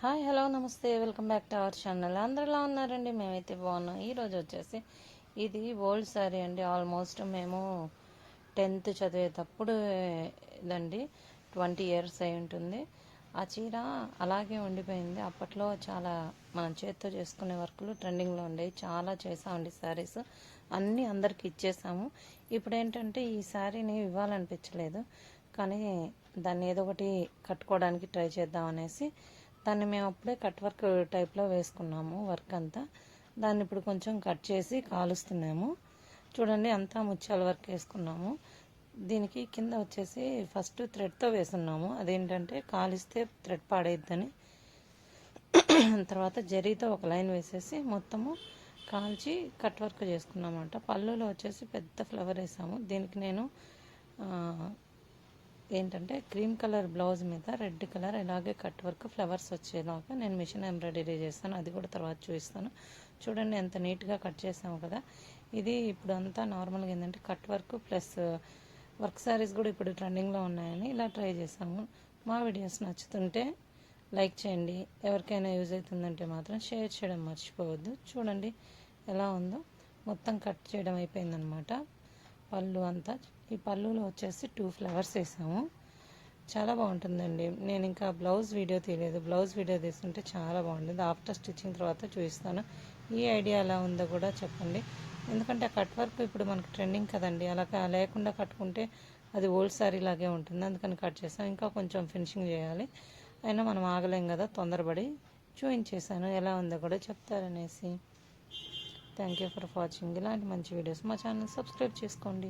Hi hello నమస్తే welcome back to our channel. అందరిలా ఉన్నారండి? మేమైతే బాగున్నాం. ఈరోజు వచ్చేసి ఇది ఓల్డ్ శారీ అండి. ఆల్మోస్ట్ మేము టెన్త్ చదివేటప్పుడు ఇదండి. ట్వంటీ ఇయర్స్ అయి ఉంటుంది. ఆ చీర అలాగే ఉండిపోయింది. అప్పట్లో చాలా మనం చేత్తో చేసుకునే వర్కులు ట్రెండింగ్లో ఉండేవి. చాలా చేసామండి శారీస్ అన్నీ అందరికి ఇచ్చేసాము. ఇప్పుడు ఏంటంటే ఈ శారీని ఇవ్వాలనిపించలేదు. కానీ దాన్ని ఏదో ఒకటి కట్టుకోవడానికి ట్రై చేద్దాం అనేసి దాన్ని మేము అప్పుడే కట్ వర్క్ టైప్లో వేసుకున్నాము వర్క్ అంతా. దాన్ని ఇప్పుడు కొంచెం కట్ చేసి కాలుస్తున్నాము. చూడండి అంతా ముత్యాల వర్క్ వేసుకున్నాము. దీనికి కింద వచ్చేసి ఫస్ట్ థ్రెడ్తో వేసున్నాము. అదేంటంటే కాలిస్తే థ్రెడ్ పాడైద్దని. తర్వాత జరీతో ఒక లైన్ వేసేసి మొత్తము కాల్చి కట్ వర్క్ చేసుకున్నామంట. పళ్ళులో వచ్చేసి పెద్ద ఫ్లవర్ వేసాము. దీనికి నేను ఏంటంటే క్రీమ్ కలర్ బ్లౌజ్ మీద రెడ్ కలర్ ఇలాగే కట్ వర్క్ ఫ్లవర్స్ వచ్చేలాగా నేను మిషన్ ఎంబ్రాయిడరీ చేస్తాను. అది కూడా తర్వాత చూపిస్తాను. చూడండి ఎంత నీట్గా కట్ చేసాము కదా. ఇది ఇప్పుడు అంతా నార్మల్గా ఏంటంటే cut work plus work sarees కూడా ఇప్పుడు ట్రెండింగ్లో ఉన్నాయని ఇలా ట్రై చేసాము. మా వీడియోస్ నచ్చుతుంటే లైక్ చేయండి. ఎవరికైనా యూజ్ అవుతుందంటే మాత్రం షేర్ చేయడం మర్చిపోవద్దు. చూడండి ఎలా ఉందో. మొత్తం కట్ చేయడం అయిపోయిందనమాట పళ్ళు అంతా. ఈ పళ్ళులో వచ్చేసి టూ ఫ్లవర్స్ వేసాము. చాలా బాగుంటుందండి. నేను ఇంకా బ్లౌజ్ వీడియో తీయలేదు. బ్లౌజ్ వీడియో తీసుకుంటే చాలా బాగుంటుంది. ఆఫ్టర్ స్టిచ్చింగ్ తర్వాత చూపిస్తాను. ఈ ఐడియా ఎలా ఉందో కూడా చెప్పండి. ఎందుకంటే కట్ వర్క్ ఇప్పుడు మనకి ట్రెండింగ్ కదండి. అలా లేకుండా కట్టుకుంటే అది ఓల్డ్ శారీ లాగే ఉంటుంది. అందుకని కట్ చేసాం. ఇంకా కొంచెం ఫినిషింగ్ చేయాలి. అయినా మనం ఆగలేం కదా. తొందరపడి చూపించేసాను ఎలా ఉందో కూడా చెప్తారనేసి. థ్యాంక్ యూ ఫర్ వాచింగ్ ఇలాంటి మంచి వీడియోస్ మా ఛానల్ సబ్స్క్రైబ్ చేసుకోండి.